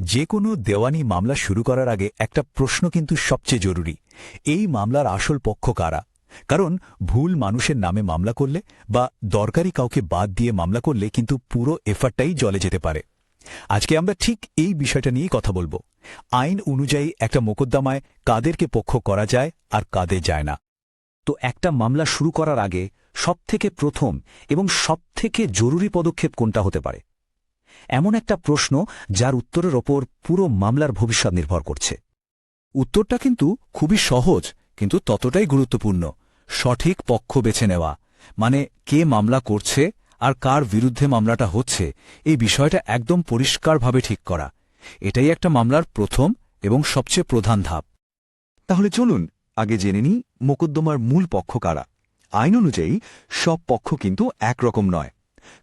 যে কোনো দেওয়ানি মামলা শুরু করার আগে একটা প্রশ্ন কিন্তু সবচেয়ে জরুরি। এই মামলার আসল পক্ষ কারা? কারণ ভুল মানুষের নামে মামলা করলে বা দরকারি কাউকে বাদ দিয়ে মামলা করলে কিন্তু পুরো এফার্টটাই জলে যেতে পারে। আজকে আমরা ঠিক এই বিষয়টা নিয়েই কথা বলব। আইন অনুযায়ী একটা মোকদ্দমায় কাদেরকে পক্ষ করা যায় আর কাদের যায় না। তো একটা মামলা শুরু করার আগে সবথেকে প্রথম এবং সবথেকে জরুরি পদক্ষেপ কোনটা হতে পারে? এমন একটা প্রশ্ন যার উত্তরের ওপর পুরো মামলার ভবিষ্যৎ নির্ভর করছে। উত্তরটা কিন্তু খুবই সহজ, কিন্তু ততটাই গুরুত্বপূর্ণ। সঠিক পক্ষ বেছে নেওয়া মানে কে মামলা করছে আর কার বিরুদ্ধে মামলাটা হচ্ছে, এই বিষয়টা একদম পরিষ্কারভাবে ঠিক করা। এটাই একটা মামলার প্রথম এবং সবচেয়ে প্রধান ধাপ। তাহলে চলুন, আগে জেনে নিই মোকদ্দমার মূল পক্ষ কারা। আইন অনুযায়ী সব পক্ষ কিন্তু একরকম নয়।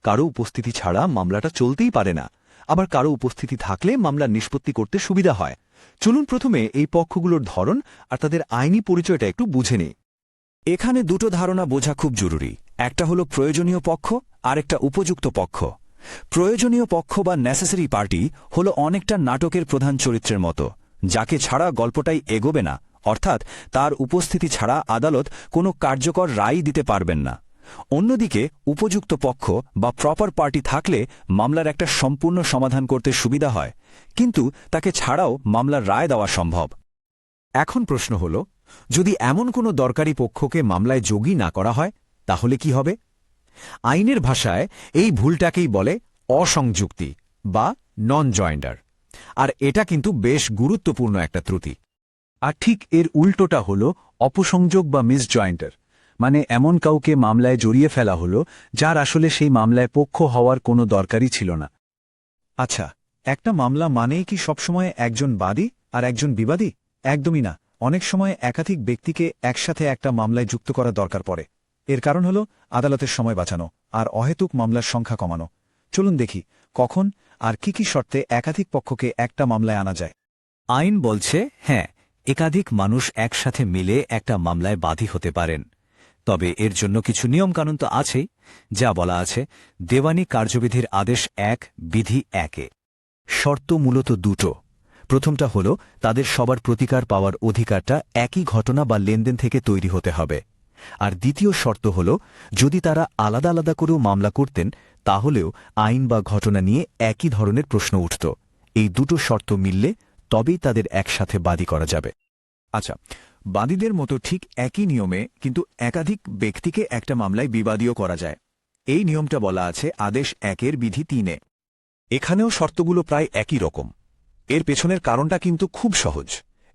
কারও উপস্থিতি ছাড়া মামলাটা চলতেই পারে না। আবার কারও উপস্থিতি থাকলে মামলার নিষ্পত্তি করতে সুবিধা হয়। চলুন প্রথমে এই পক্ষগুলোর ধরন আর তাদের আইনি পরিচয়টা একটু বুঝে নিই। এখানে দুটো ধারণা বোঝা খুব জরুরি। একটা হলো প্রয়োজনীয় পক্ষ আর একটা উপযুক্ত পক্ষ। প্রয়োজনীয় পক্ষ বা নেসেসারি পার্টি হলো অনেকটা নাটকের প্রধান চরিত্রের মতো, যাকে ছাড়া গল্পটাই এগোবে না, অর্থাৎ তার উপস্থিতি ছাড়া আদালত কোনো কার্যকর রায় দিতে পারবেন না। অন্যদিকে, উপযুক্ত পক্ষ বা প্রপার পার্টি থাকলে মামলার একটা সম্পূর্ণ সমাধান করতে সুবিধা হয়, কিন্তু তাকে ছাড়াও মামলার রায় দেওয়া সম্ভব। এখন প্রশ্ন হল, যদি এমন কোনো দরকারি পক্ষকে মামলায় যোগী না করা হয়, তাহলে কি হবে? আইনের ভাষায় এই ভুলটাকেই বলে অসংযুক্তি বা নন জয়েন্ডার আর এটা কিন্তু বেশ গুরুত্বপূর্ণ একটা ত্রুটি। আর ঠিক এর উল্টোটা হল অপসংযোগ বা মিসজয়েন্টার মানে এমন কাউকে মামলায় জড়িয়ে ফেলা হলো, যার আসলে সেই মামলায় পক্ষ হওয়ার কোনো দরকারই ছিল না। আচ্ছা একটা মামলা মানেই কি সবসময় একজন বাদী আর একজন বিবাদী? একদমই না। অনেক সময় একাধিক ব্যক্তিকে একসাথে একটা মামলায় যুক্ত করা দরকার পড়ে। এর কারণ হল আদালতের সময় বাঁচানো আর অহেতুক মামলার সংখ্যা কমানো। চলুন দেখি, কখন আর কি কি শর্তে একাধিক পক্ষকে একটা মামলায় আনা যায়। আইন বলছে হ্যাঁ একাধিক মানুষ একসাথে মিলে একটা মামলায় বাদী হতে পারেন। তবে এর জন্য কিছু নিয়মকানুন তো আছেই, যা বলা আছে, দেওয়ানি কার্যবিধির আদেশ এক, বিধি একে। শর্ত মূলত দুটো। প্রথমটা হল, তাদের সবার প্রতিকার পাওয়ার অধিকারটা একই ঘটনা বা লেনদেন থেকে তৈরি হতে হবে। আর দ্বিতীয় শর্ত হল, যদি তারা আলাদা আলাদা করেও মামলা করতেন, তাহলেও আইন বা ঘটনা নিয়ে একই ধরনের প্রশ্ন উঠত। এই দুটো শর্ত মিললে তবেই তাদের একসাথে বাদী করা যাবে। আচ্ছা বাদীদের মতো ঠিক একই নিয়মে কিন্তু একাধিক ব্যক্তিকে একটা মামলায় বিবাদীও করা যায়। এই নিয়মটা বলা আছে আদেশ একের বিধি তিনে। এখানেও শর্তগুলো প্রায় একই রকম। এর পেছনের কারণটা কিন্তু খুব সহজ।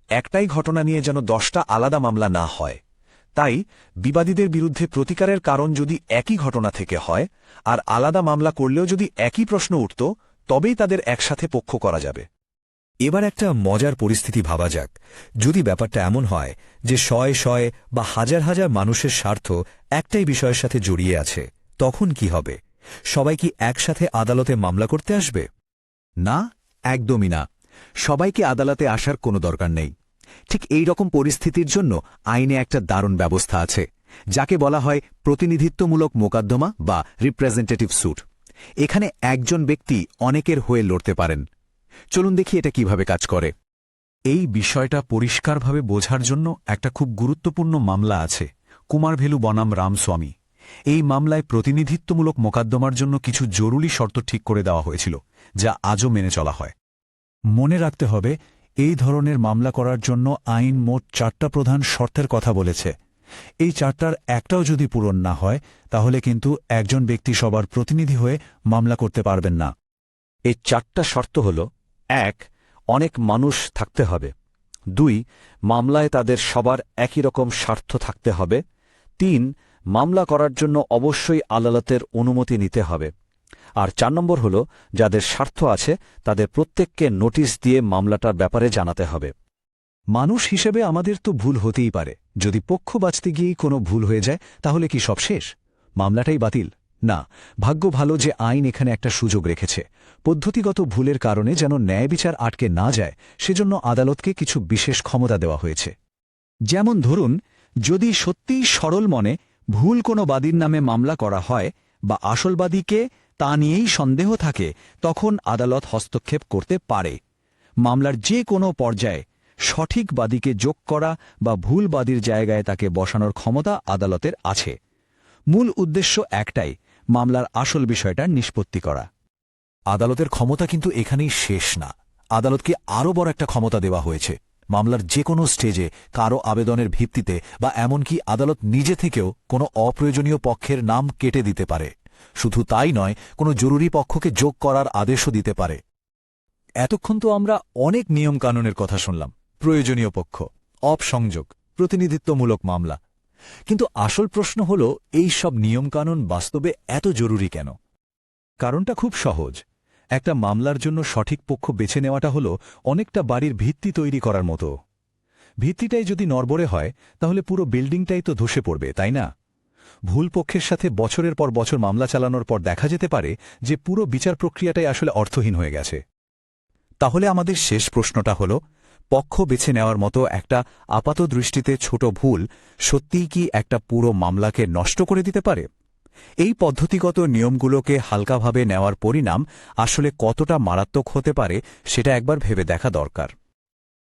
একটাই ঘটনা নিয়ে যেন দশটা আলাদা মামলা না হয়। তাই বিবাদীদের বিরুদ্ধে প্রতিকারের কারণ যদি একই ঘটনা থেকে হয়, আর আলাদা মামলা করলেও যদি একই প্রশ্ন উঠত, তবেই তাদের একসাথে পক্ষ করা যাবে। এবার একটা মজার পরিস্থিতি ভাবা যাক। যদি ব্যাপারটা এমন হয় যে শয়ে শয়ে বা হাজার হাজার মানুষের স্বার্থ একটাই বিষয়ের সাথে জড়িয়ে আছে, তখন কি হবে? সবাই কি একসাথে আদালতে মামলা করতে আসবে? না, একদমই না। সবাইকে আদালতে আসার কোনো দরকার নেই। ঠিক এই রকম পরিস্থিতির জন্য আইনে একটা দারুণ ব্যবস্থা আছে, যাকে বলা হয় প্রতিনিধিত্বমূলক মোকদ্দমা বা রিপ্রেজেন্টেটিভ স্যুট এখানে একজন ব্যক্তি অনেকের হয়ে লড়তে পারেন। চলুন দেখি এটা কীভাবে কাজ করে। এই বিষয়টা পরিষ্কারভাবে বোঝার জন্য একটা খুব গুরুত্বপূর্ণ মামলা আছে, কুমারভেলু বনাম রামস্বামী। এই মামলায় প্রতিনিধিত্বমূলক মোকদ্দমার জন্য কিছু জরুরি শর্ত ঠিক করে দেওয়া হয়েছিল, যা আজও মেনে চলা হয়। মনে রাখতে হবে, এই ধরনের মামলা করার জন্য আইন মোট চারটা প্রধান শর্তের কথা বলেছে। এই চারটার একটাও যদি পূরণ না হয়, তাহলে কিন্তু একজন ব্যক্তি সবার প্রতিনিধি হয়ে মামলা করতে পারবেন না। এই চারটা শর্ত হল এক, অনেক মানুষ থাকতে হবে। দুই, মামলায় তাদের সবার একই রকম স্বার্থ থাকতে হবে। তিন, মামলা করার জন্য অবশ্যই আদালতের অনুমতি নিতে হবে। আর চার নম্বর হল, যাদের স্বার্থ আছে, তাদের প্রত্যেককে নোটিশ দিয়ে মামলাটার ব্যাপারে জানাতে হবে। মানুষ হিসেবে আমাদের তো ভুল হতেই পারে। যদি পক্ষ বাঁচতে গিয়েই কোনো ভুল হয়ে যায়, তাহলে কি সব শেষ? মামলাটাই বাতিল। না, ভাগ্য ভালো যে আইন এখানে একটা সুযোগ রেখেছে। পদ্ধতিগত ভুলের কারণে যেন ন্যায় বিচার আটকে না যায়, সেজন্য আদালতকে কিছু বিশেষ ক্ষমতা দেওয়া হয়েছে। যেমন ধরুন, যদি সত্যিই সরল মনে ভুল কোনো বাদীর নামে মামলা করা হয় বা আসলবাদীকে তা নিয়েই সন্দেহ থাকে, তখন আদালত হস্তক্ষেপ করতে পারে। মামলার যে কোনো পর্যায়ে সঠিক বাদীকে যোগ করা বা ভুল বাদীর জায়গায় তাকে বসানোর ক্ষমতা আদালতের আছে। মূল উদ্দেশ্য একটাই মামলার আসল বিষয়টা নিষ্পত্তি করা। আদালতের ক্ষমতা কিন্তু এখানেই শেষ না। আদালতকে আরও বড় একটা ক্ষমতা দেওয়া হয়েছে। মামলার যে কোনো স্টেজে কারও আবেদনের ভিত্তিতে বা এমনকি আদালত নিজে থেকেও কোনো অপ্রয়োজনীয় পক্ষের নাম কেটে দিতে পারে। শুধু তাই নয়, কোনো জরুরি পক্ষকে যোগ করার আদেশও দিতে পারে। এতক্ষণ তো আমরা অনেক নিয়মকানুনের কথা শুনলাম। প্রয়োজনীয় পক্ষ, অপসংযোগ, প্রতিনিধিত্বমূলক মামলা কিন্তু আসল প্রশ্ন হল, এই সব নিয়মকানুন বাস্তবে এত জরুরি কেন? কারণটা খুব সহজ। একটা মামলার জন্য সঠিক পক্ষ বেছে নেওয়াটা হল অনেকটা বাড়ির ভিত্তি তৈরি করার মতো। ভিত্তিটাই যদি নড়বড়ে হয়, তাহলে পুরো বিল্ডিংটাই তো ধসে পড়বে, তাই না? ভুল পক্ষের সাথে বছরের পর বছর মামলা চালানোর পর দেখা যেতে পারে যে পুরো বিচার প্রক্রিয়াটাই আসলে অর্থহীন হয়ে গেছে। তাহলে আমাদের শেষ প্রশ্নটা হল পক্ষ বেছে নেওয়ার মতো একটা আপাত দৃষ্টিতে ছোট ভুল সত্যিই কি একটা পুরো মামলাকে নষ্ট করে দিতে পারে? এই পদ্ধতিগত নিয়মগুলোকে হালকাভাবে নেওয়ার পরিণাম আসলে কতটা মারাত্মক হতে পারে সেটা একবার ভেবে দেখা দরকার।